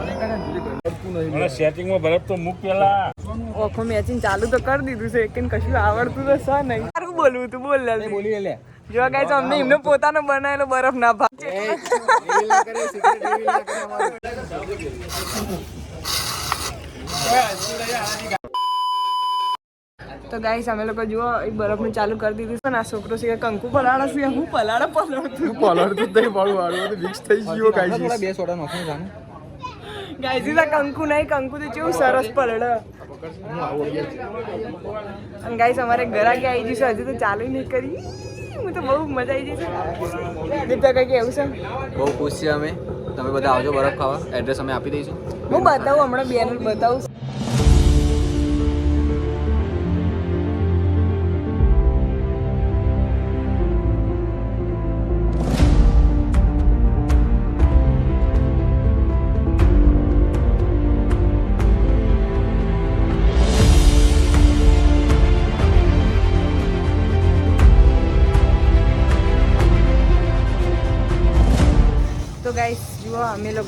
મને સેટિંગમાં બરફ તો મૂક પેલા ઓખો મેચિંગ ચાલુ તો કરી દીધું છે કે કશું આવડતું તો છે નહીં સારું બોલવું તું બોલ. બોલી લે જો ગાઈસ અમને એમનો પોતાનો બનાવેલો બરફ ના તો ગાઈસ અમે લોકો જુઓ એ બરફનું ચાલુ કરી દીધું છે ને આ છોકરો છે કંકુ પલાળો છે હું પલાળો પલાળતું પલળતું જ નહીં પાડું વાળું મિક્સ થઈ ગયું કાંઈ બે સોડા નાખું જાને ગાઈસ આ કંકુ નહીં કંકુ તો કેવું સરસ પડે અને ગાઈસ અમારે ઘરાકી આવી જઈશું હજુ તો ચાલુ નહીં કરી. હું તો બહુ મજા આવી જઈશ દીપતા કઈ એવું છે? બહુ ખુશ છે અમે. તમે બધા આવજો બરફ ખાવા. એડ્રેસ અમે આપી દઈશું. હું બતાવું હમણાં બેનર બતાવું.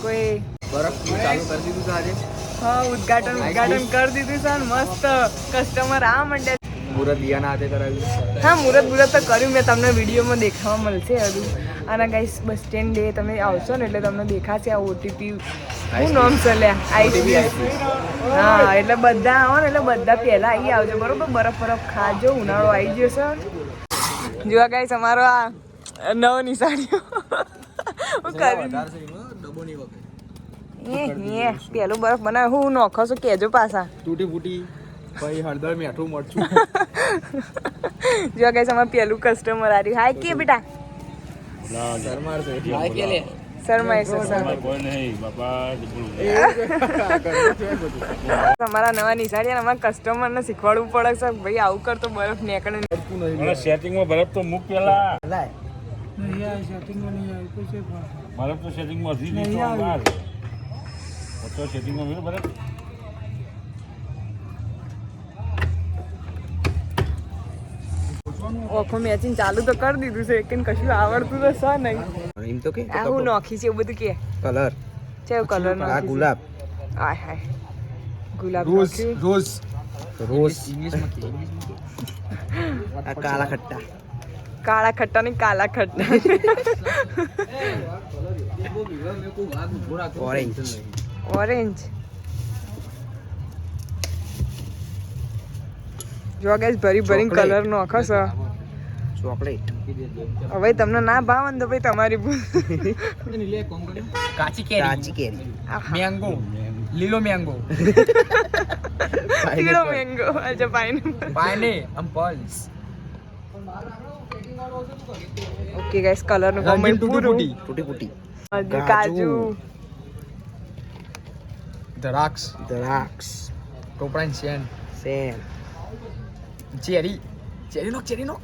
લોકોએ બરફ ચાલુ કરી દીધું છે આજે? હા ઉદઘાટન ઉદઘાટન કરી દીધું છે મસ્ત. કસ્ટમર આ મંડે મુરત દિયાના હાથે કરાવ્યું હા મુરત મુરત તો કર્યું. મેં તમને વિડીયોમાં દેખાવા મળશે હજુ. અને ગાઈસ બસ સ્ટેન્ડ ડે તમે આવશો ને એટલે તમને દેખાશે આ ઓટીપી હું નામ ચલ્યા લ્યા? આઈસી હા એટલે બધા આવો ને એટલે બધા પહેલા આવી આવજો. બરોબર? બરફ બરફ ખાજો ઉનાળો આવી ગયો સર જોવા ગાઈસ અમારો આ નવો નિશાળીઓ. હું કરી વખત. એ પેલું બરફ બનાવે. હું નોખો છું કેજો પાછા. તૂટી ફૂટી ભાઈ હળદર મીઠું મરચું. જો ગાઈસ અમારું પેલું કસ્ટમર આવ્યું હાય કે બેટા? શરમાર છે. હાય કે લે શરમાય છે સર કોઈ નહીં બાપા તમારા નવા નિશાળી અને અમારા કસ્ટમરને શીખવાડવું પડે છે. ભાઈ આવું કરતો બરફ નીકળે સેટિંગમાં બરફ તો મૂક પેલા. બરફ તો સેટિંગમાં હજી નહીં તો બહાર તો સેટિંગમાં મેળો બરાબર ઓખો મેચિંગ ચાલુ તો કરી દીધું છે કે કશું આવડતું તો છે નહીં. એમ તો કે આ હું નોખી છે એવું બધું કે. કલર. છે કલર આ ગુલાબ. આય હાય. ગુલાબ રોઝ રોઝ. રોઝ. રોઝ આ કાળા ખટ્ટા. કાળા ખટ્ટા ની કાલા ખટ્ટા ઓરેન્જ ઓરેન્જ જો ગેસ ભરી ભરી Chocolate. કલર નોખો છો ચોકલેટ હવે તમને ના ભાવે ને તો ભાઈ તમારી ભૂલ. કાચી કેરી. કાચી કેરી. મેંગો લીલો મેંગો લીલો મેંગો અચ્છા પાઇન પાઈને આમ પલ્સ. ઓકે ગાઈસ કલરનું કોમેન્ટ પૂરું. તૂટી ફૂટી. કાજુ. દ્રાક્ષ. દ્રાક્ષ. ટોપરાન સેન સેન ચેરી. ચેરી નો ચેરી નો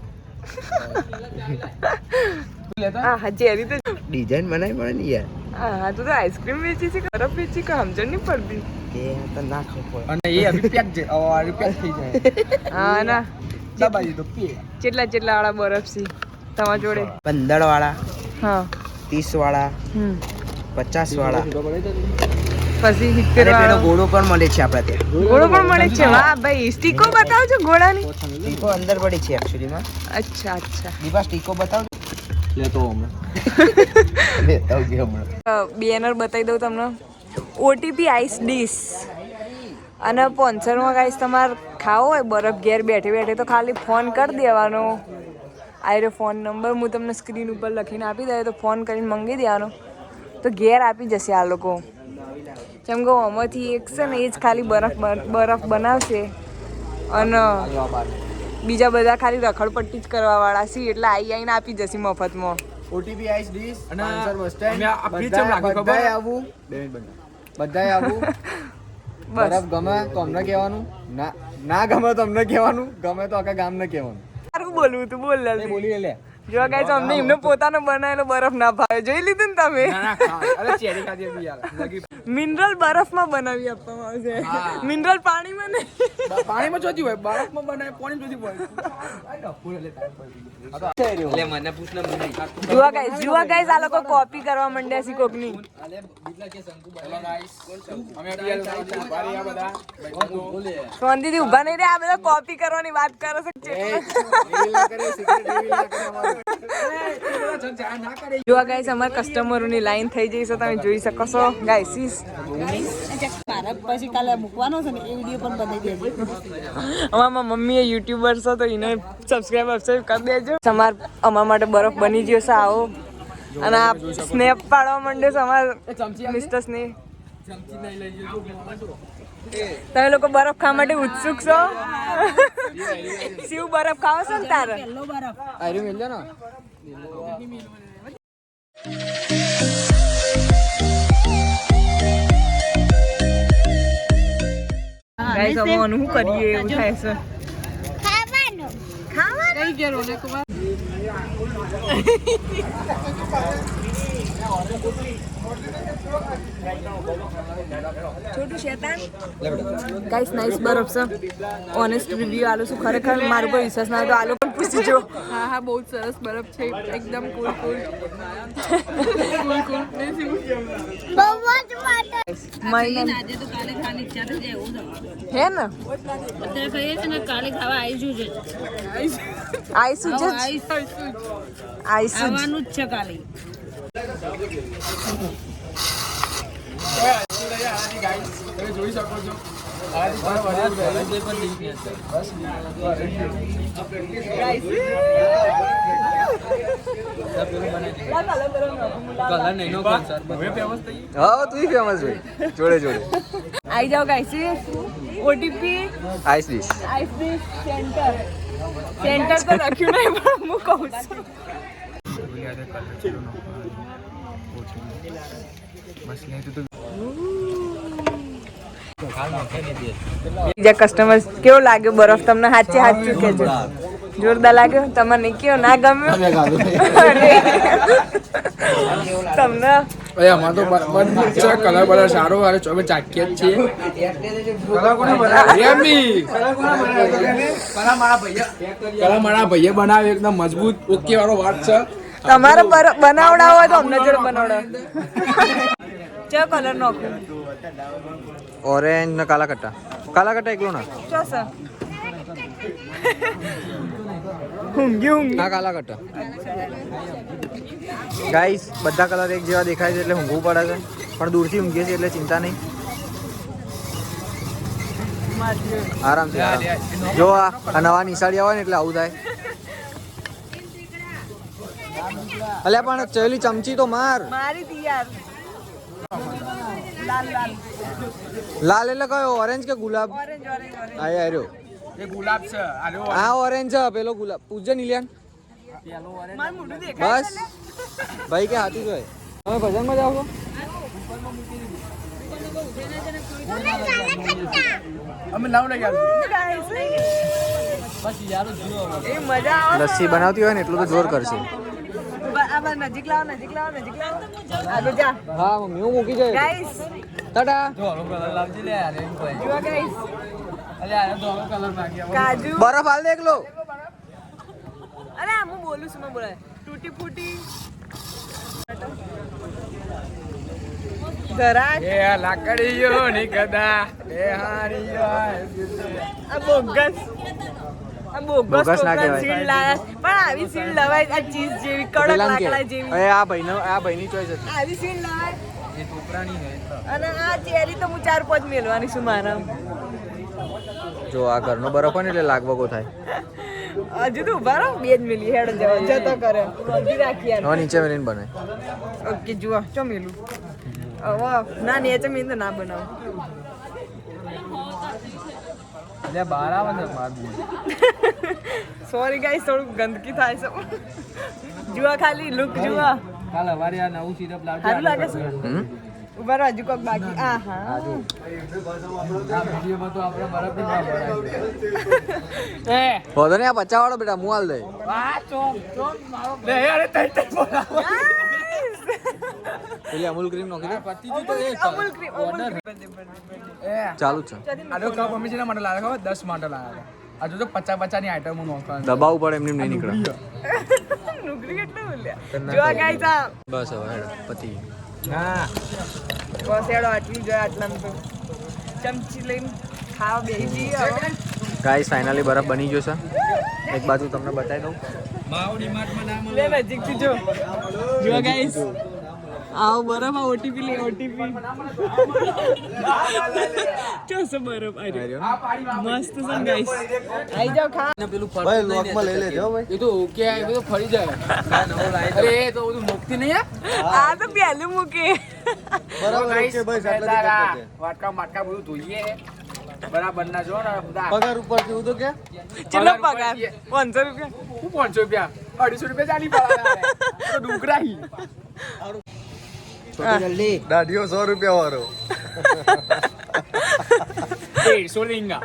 હા ચેરી તો ડિઝાઇન બનાવી પડે ને યાર. હા હા તું તો આઈસ્ક્રીમ વેચી છે બરફ વેચી કે સમજણ નહીં પડતી? કે તો ના ખબર અને એ અભી પેક જે અવારી પેક થઈ જાય. હા ના. દબાઈ તો પે કેટલા કેટલા વાળા બરફ છે તમારા જોડે? પંદર વાળા હા. ત્રીસ વાળા પચાસ વાળા. પછી સિત્તેર વાળો. ઘોડો પણ મળે છે આપડે ત્યાં. ઘોડો પણ મળે છે? વાહ ભાઈ સ્ટીકો બતાવજો ઘોડાની સ્ટીકો અંદર પડી છે એકચ્યુઅલીમાં અચ્છા અચ્છા. દીપા સ્ટીકો બતાવજો. લેતો હમણાં. લેતો કે હમણાં. બેનર બતાવી દઉં તમને. ઓટીપી આઈસ ડીશ અને પોન્સરમાં ગાઈસ તમારે ખાવો હોય બરફ ઘેર બેઠે બેઠે તો ખાલી ફોન કરી દેવાનો. આયરો ફોન નંબર હું તમને સ્ક્રીન ઉપર લખીને આપી દઉં તો ફોન કરીને મંગી દેવાનો. તો ઘેર આપી જશે આ લોકો. જેમ કે આમાંથી એક છે ને એ જ ખાલી બરફ બન- બરફ બનાવશે. અને બીજા બધા ખાલી રખડપટ્ટી જ કરવા વાળા છે એટલે આઈ આઈને આપી જશે મફતમાં. ઓટીપી આઈસ ડીશ અને આવું. બધાય આવું. બરફ ગમે તો અમને કહેવાનું ના ના ગમે તો અમને કહેવાનું ગમે તો આખા ગામને કહેવાનું. સારું બોલવું તું બોલ લે બોલી લે જો ગાઈસ અમને એમનો પોતાનો બનાવેલો બરફ ના ભાવે જોઈ લીધું ને તમે. અરે ચેરી ખાધી બી યાર. મિનરલ બરફમાં બનાવી આપવામાં આવશે મિનરલ પાણીમાં નહીં પાણીમાં જોતી હોય બરફમાં બનાવે પાણી જોતી હોય જુઓ ગાઈસ જુઓ ગાઈસ આ લોકો કોપી કરવા માંડ્યા છે કોકની શાંતિથી ઊભા નહીં રે આ બધા કોપી કરવાની વાત કરે છે જુઓ ગાઈસ અમારા કસ્ટમરોની લાઈન થઈ જઈ છે તમે જોઈ શકો છો. ગાઈસ પછી કાલે મૂકવાનો છે ને એ વીડિયો પણ બનાવી દેજો. અમારા મમ્મી એ યુટ્યુબર છે તો એને સબસ્ક્રાઇબ સબસ્ક્રાઇબ કરી દેજો. તમાર અમારા માટે બરફ બની ગયો છે આવો. અને આ સ્નેપ પાડવા માંડ્યો છે અમાર મિસ્ટર સ્નેહ તમે લોકો બરફ ખાવા માટે ઉત્સુક છો? શિવ બરફ ખાવ છો ને તારે? બરફ. આયરું મેલ ને? ગાઈસ હવે આનું કરીએ? એવું થાય છે. કઈ ગયો ને કુમાર છોટું શેતાન? ગાઈસ નાઈસ બરફ છે. ઓનેસ્ટ રિવ્યુ આલો છું. ખરેખર મારું કોઈ વિશ્વાસ ના હોય આલો. પણ પૂછી જો. હા હા બહુ સરસ બરફ છે. એકદમ કુલ કુલ મહિના આજે તો કાલે છે હે ને? અત્યારે કહીએ છે ને કાલે ખાવા આવી જજો આઈસુ જ આઈસુ જ. આવવાનું જ છે કાલે. જોઈ શકો છો. નહીં હા તું ફેમસ ભાઈ. જોડે જોડે. આઈ જાઓ guys OTP ice dish ice cream centre centre તો રાખ્યું નહીં પણ હું કહું છું. બીજા કસ્ટમર કેવો લાગ્યો? બરફ તમને હાચે હાચું કેજો જોરદાર લાગ્યો? તમને નહીં કેવો ના ગમ્યો. તમને? અમાર તો બધું કલર બલર સારો અને ચોમે ચાખીએ જ છીએ. કલર મારા ભાઈએ. બનાવ્યો. એકદમ મજબૂત ઓકે વાળો વાત છે. તમારે બરફ બનાવડાવો હોય તો અમને જોડે બનાવડાવો. ચો કલર નો ઓરેન્જ ને કાલા કટ્ટા કાલા કટ્ટા એકલો ના ચો સર હુંગી હુંગી ના કાલા કટ્ટા ગાઈસ બધા કલર એક જેવા દેખાય છે એટલે ઊંઘવું પડે છે. પણ દૂરથી ઊંઘીએ છીએ એટલે ચિંતા નહીં. આરામથી આરામ. જો આ નવા નિશાળી આવે ને એટલે આવું થાય. અલ્યા પણ ચેલી ચમચી તો માર. મારી દી યાર લાલ લાલ લાલ એટલે કયો? ઓરેન્જ કે ગુલાબ? હા આર્યો એ ગુલાબ છે. આ ઓરેન્જ છે પેલો ગુલાબ. પૂજ્ય નિલિયાન? મારું બસ. ભાઈ કે હાથી જોય તમે ભજનમાં જાઓ છો? અમે લાવ લઈ ગયા એ મજા આવે લસ્સી બનાવતી હોય ને એટલું તો જોર કરશે. બ- નજીક લાવો નજીક લાવો નજીક લાવો. આગળ જા. હા મમ્મી હું મૂકી જાય ગાઈસ ટાટા. કલર લાવજી લે યાર એમ કોઈ. જુઓ ગાઈસ અરે આ તો કલર માંગ્યા કાજુ. બરફ હાલ દે એકલો. અરે આ હું બોલું છું મેં બોલાય. તૂટી ફૂટી. જરાક એ લાકડીયો ની ગદા. એ હારીયો આ બોગસ. બોગસ બોગસ ના કહેવાય. પણ આવી સીડ લવાય આ ચીઝ જેવી કડક લાકડા જેવી. એ આ ભાઈનો આ ભાઈની ચોઈસ હતી. આવી સીડ લવાય. એ ટોપરાની હે અને આ ચેરી તો હું ચાર પાંચ મેલવાની છું મારા જો આ ઘરનો બરફ હોય ને એટલે લાગવગો થાય. હજુ તો ઊભા રહો બે જ મિલી હેડ જવા. જતો કરે. હજી રાખી યાર નીચે મેલીને બને. ઓકે જુઓ ચો મેલું? હવે ના નીચે તો ના બનાવું. એટલે બહાર આવે ને બહાર સોરી ગાઈસ થોડું ગંદકી થાય છે. જુઓ ખાલી લુક જુઓ. કાલ હવારે આ નવું સિરપ લાવજો સારું લાગે છે? ઊભા રહો હજુ કોક બાકી. આ હા. આ વિડીયોમાં તો આપણે બરફ બી ના ભરાય. વધો ને આ પચા વાળો બેટા મું હાલ દે લે અરે તઈ તઈ બોલાવો. પેલી અમૂલ ક્રીમ નોખી દે પતિજી તો એ અમૂલ ક્રીમ અમૂલ એ. ચાલુ છે. આ કપ અમે જેના માટે લાવ્યા ખબર 10 માટે લાવ્યા હતા હજુ તો પચાસ પચાસની આઈટમ નોખવાનું દબાવવું પડે એમ નહીં નીકળે. નુગરી કેટલું બોલ્યા જો ગાઈસ આ બસ હવે હેડો પતિ હા. બસ હેડો આટલી ગયા આટલા તો. ચમચી લઈને ખાવા બેસી જઈએ ગાઈસ ફાઇનલી બરફ બની ગયો છે. એક બાજુ તમને બતાવી દઉં. ના જો. જો ગાઈસ આવો બરફ આ ઓટીપી લે ઓટીપી ચોસો બરફ આવી રહ્યો. મસ્ત છે ગાઈસ આઈ જાઓ ખા. પેલું ભાઈ લોકમાં લઈ લેજો ભાઈ. એ તો ઓકે આ બધું ફરી જાય. અરે એ તો બધું મુક્તિ નહીં આ આ તો પહેલું મૂકે. બરાબર ઓકે ભાઈ સાટલા તારા વાટકા માટકા બધું ધોઈએ. બરાબર ના જો ને પગાર ઉપર કેવું તો કે? ચિલ્લો પગાર પાંચસો રૂપિયા. હું પાંચસો રૂપિયા? અઢીસો રૂપિયા ચાલી પડે તો જલ્દી. દાઢીઓ સો રૂપિયા વાળો. એ રીંગા.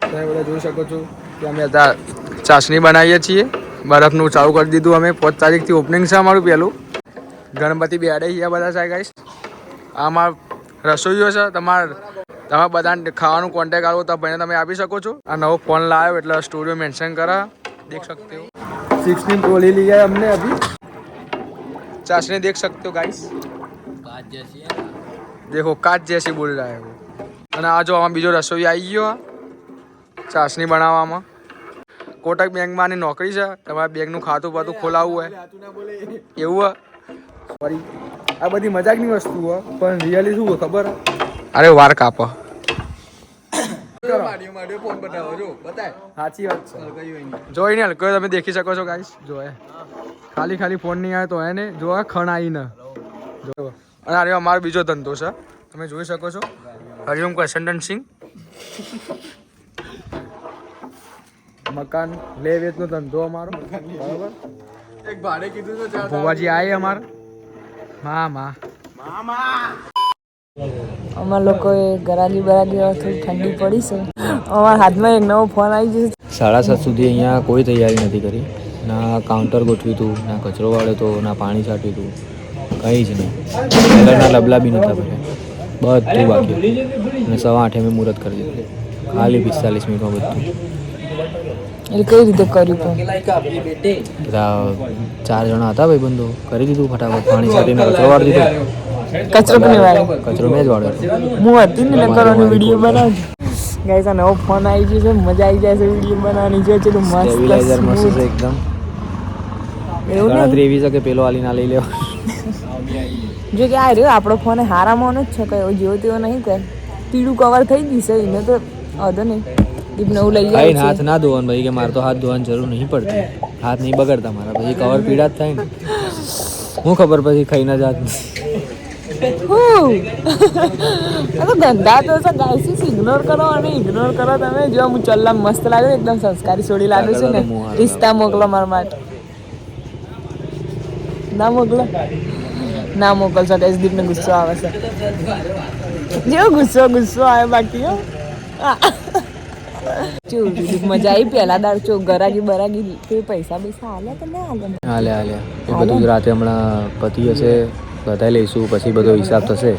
તમે બધા જોઈ શકો છો કે અમે અત્યારે ચાસણી બનાવીએ છીએ. બરફનું ચાલુ કરી દીધું અમે પાંચ તારીખથી ઓપનિંગ છે અમારું પહેલું ગણપતિ બેડે ગયા બધા છે ગાઈસ આ અમાર રસોઈઓ છે તમાર તમે બધાને ખાવાનું કોન્ટેક આવો તો ભાઈને તમે આપી શકો છો આ નવો ફોન લાવ્યો એટલે સ્ટુડિયો મેન્શન કરા દેખ सकते हो सिक्सटीन प्रो ले लिया है हमने अभी चाशनी देख सकते हो गाइस देखो काच जैसी बोल रहा है वो અને આ જો આમાં બીજો રસોઈ આવી ગયો આ. ચાસણી બનાવવામાં કોટક બેંકમાં આની નોકરી છે. તમારે બેંકનું ખાતું પાતું ખોલાવવું હોય. એવું સોરી આ બધી મજાકની વસ્તુ હોય પણ રિયલી શું ખબર? અરે વાર કાપ. સાચી વાત છે. જોઈ હલકો તમે દેખી શકો છો ગાઈસ જોએ ખાલી ખાલી ફોન નહીં આવે તો એને જો ખણ આવી ને જો. અને આ અમારો બીજો ધંધો છે. તમે જોઈ શકો છો. હરિઓમ કરસંદન સિંહ. મકાન લે વેચનો ધંધો અમારો. બરાબર? એક ભાડે કીધું તો ભુવાજી આય અમાર. મા મા. અમારા લોકોએ ગરાગી બરાગી થોડી ઠંડી પડી છે. અમારા હાથમાં એક નવો ફોન આવી જશે સાડા સાત સુધી અહીંયા કોઈ તૈયારી નથી કરી. ના કાઉન્ટર ગોઠવ્યું હતું ના કચરો વાળ્યો હતો ના પાણી છાંટ્યું હતું કંઈ જ નહીં. કલરના લબલા બી નહોતા ભર્યા. બધું બાકી અને સવા આઠે મેં મુહૂર્ત કરી દીધું. ખાલી પિસ્તાલીસ મિનિટમાં બધું. એટલે કઈ રીતે કર્યું પણ બધા ચાર જણા હતા ભાઈ બંધો કરી દીધું ફટાફટ પાણી છાંટીને કચરો વાળી દીધો. કચરો પણ વાળ્યો? કચરો મેં જ વાળ્યો. હું હતી ને કરવાનો વીડિયો બનાવજો ગાઈસ આ નવો ફોન આવી ગયો છે મજા આવી જાય છે વીડિયો બનાવવાની. જો છે મસ્ત સ્ટેબિલાઇઝર મસ્ત છે એકદમ. એવું ગણતરી એવી છે કે પેલો આલી ના લઈ લેવો જો કે આ રહ્યો આપણો ફોન હારામાં જ છે કયો જેવો તેવો નહીં કહે પીળું કવર થઈ ગયું છે એને તો અધો નહીં. દીપ નવું લઈ જાય હાથ ના ધોવાનું ભાઈ કે મારે તો હાથ ધોવાની જરૂર નહીં પડતી. હાથ નહીં બગડતા મારા. પછી કવર પીડા જ થાય ને. હું ખબર પછી ખાઈ ના જાત. તો ગંદા તો છે ગાઈસીસ ઇગ્નોર કરો અને ઇગ્નોર કરો તમે. જો હું ચલ્લા મસ્ત લાગે એકદમ સંસ્કારી છોડી લાગે છે ને. રિશ્તા મોકલો મારા માટે. ના મોકલો. ના મોકલશો દીપને ગુસ્સો આવે છે. જેવો ગુસ્સો ગુસ્સો આવે બાકી મજા આવી પહેલા દાળ ચો ગરાગી બરાગી તે પૈસા પૈસા આલ્યા કે ના આલ્યા? હાલે હાલે એ બધું જ રાતે હમણાં પતિ હશે બધા લઈશું પછી બધો હિસાબ થશે.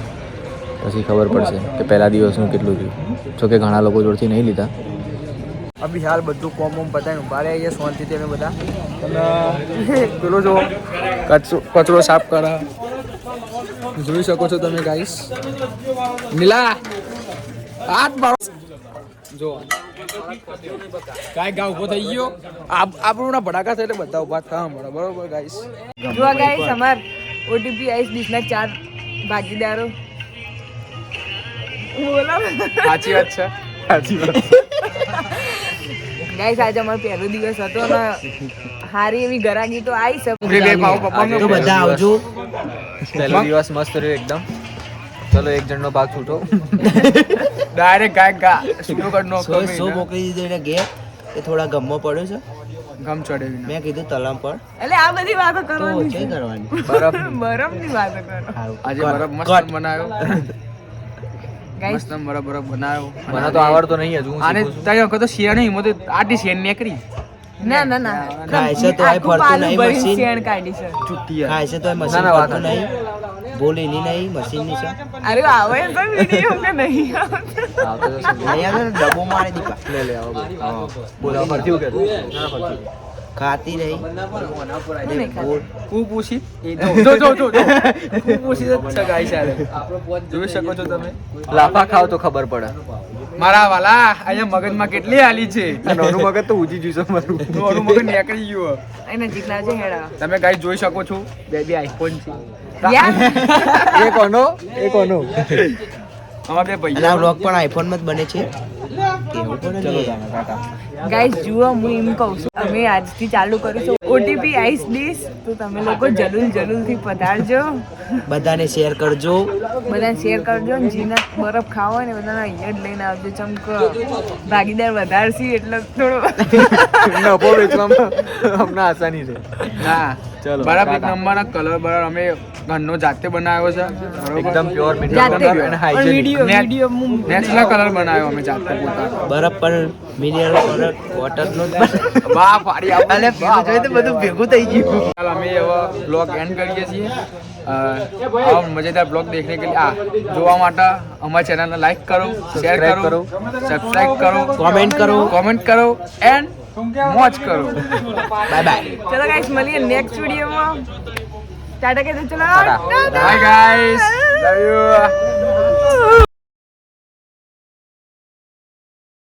પછી ખબર પડશે કે પહેલા દિવસનું કેટલું થયું. જોકે ઘણા લોકો જોડથી નહીં લીધા. અભી હાલ બધું કોમ વોમ પતાવીને ઊભા રહ્યા છીએ શાંતિથી અમે બધા. અને પેલો જો કચરો કચરો સાફ કરે. જોઈ શકો છો તમે ગાઈસ નીલા હાથ મારો જો ગાય ગા ઊભો થઈ ગયો. આપણું ના ભડાકા થાય એટલે બધા ઊભા થવા મળે બરોબર ગાઈસ જો ગાઈસ અમાર ઓટીપી આઈસ ડીશના ચાર ભાગીદારો. બોલો સાચી વાત છે. સાચી વાત. ગાઈસ આજે અમારો પહેલો દિવસ હતો. ને હારી એવી ગરાગી તો આવી છે બધા આવજો. પહેલો દિવસ મસ્ત રહ્યો એકદમ. ચલો એક જણનો ભાગ છૂટો. ડાયરેક્ટ ગાય ગા. શરૂ કરી નો સો સો મોકલી દીધો એને ઘેર. એ થોડા ગમો પડ્યો છે. ગમ ચડે મેં કીધું તલામ પર. એટલે આ બધી વાતો કરવાની છે. કરવાની? બરફ બરફની વાતો કરો. આજે બરફ મસ્ત. બનાવ્યો. મસ્ત બરફ બરફ બનાવ્યો. મને તો આવડતો નહીં હજુ આને તારી વખત તો શેર નહીં મોતી આટી શેર નીકળી. ના ના ના. ખાય છે તો આ ફરતું નહીં મશીન શેણ કાઢી છે. છૂટી ખાય છે તો એ મશીન ફરતું નહીં. ભૂલ એની નહીં મશીનની છે. અરે આવે છે વીડિયો કે નહીં આવતો? આવતો તો શું? નહીં આવે ને મારી દીપા લે લે આવો બોલ. હા. બોલ આ ફરતી હું ના, ફરતી. ખાતી નહીં. હું પૂછી? જો જો જો જો જો. હું પૂછી તો છે ગાઈસ જોઈ શકો છો તમે. લાફા ખાવ તો ખબર પડે. મારા વાલા અહીંયા મગજમાં કેટલી હાલી છે? નાનું મગજ તો ઉજી જશે મારું મારું મગજ નીકળી ગયું અહીં નજીક લાવજે હેડા. તમે ગાઈ જોઈ શકો છો. બે બે આઈફોન છે. યાર એ કોનો એ કોનો અમારા બે ભાઈ આ વ્લોગ પણ આઈફોનમાં જ બને છે. ગાઈસ જુઓ હું એમ કહું છું અમે આજથી ચાલુ કરીશું ઓટીપી આઈસ ડીશ તો તમે લોકો જલુલ જરૂરથી પધારજો. બધાને શેર કરજો. બધાને શેર કરજો ને જેને બરફ ખાવો ને બધાને અહીંયા જ લઈને આવજો. ચમક ભાગીદાર વધારશી એટલે થોડો નફો વેચવામાં અમને આસાની છે. હા ચલો, બરાબર. એક. નંબરના કલર બરાબર અમે ઘરનો જાતે બનાવ્યો છે. એકદમ પ્યોર મિનરલ અને hygienic video Net- video natural colour બનાવ્યો અમે જાતે પોતાનો. બરફ પણ મિનરલ વોટર નો વાહ પાડી આપણે અલે ભેગું જોઈ તો બધું ભેગું થઈ ગયું. ચાલ અમે હવે બ્લોગ એન્ડ કરીએ છીએ. મજેદાર બ્લોગ દેખને કે આ જોવા માટે અમારા ચેનલને લાઈક કરો શેર કરો સબસ્ક્રાઇબ કરો કોમેન્ટ કરો. કોમેન્ટ કરો એન્ડ મોજ કરો. બાય બાય ચલો ગાઈસ મળીએ નેક્સ્ટ વિડીયોમાં ટાટા કે ચલો. Bye guys love you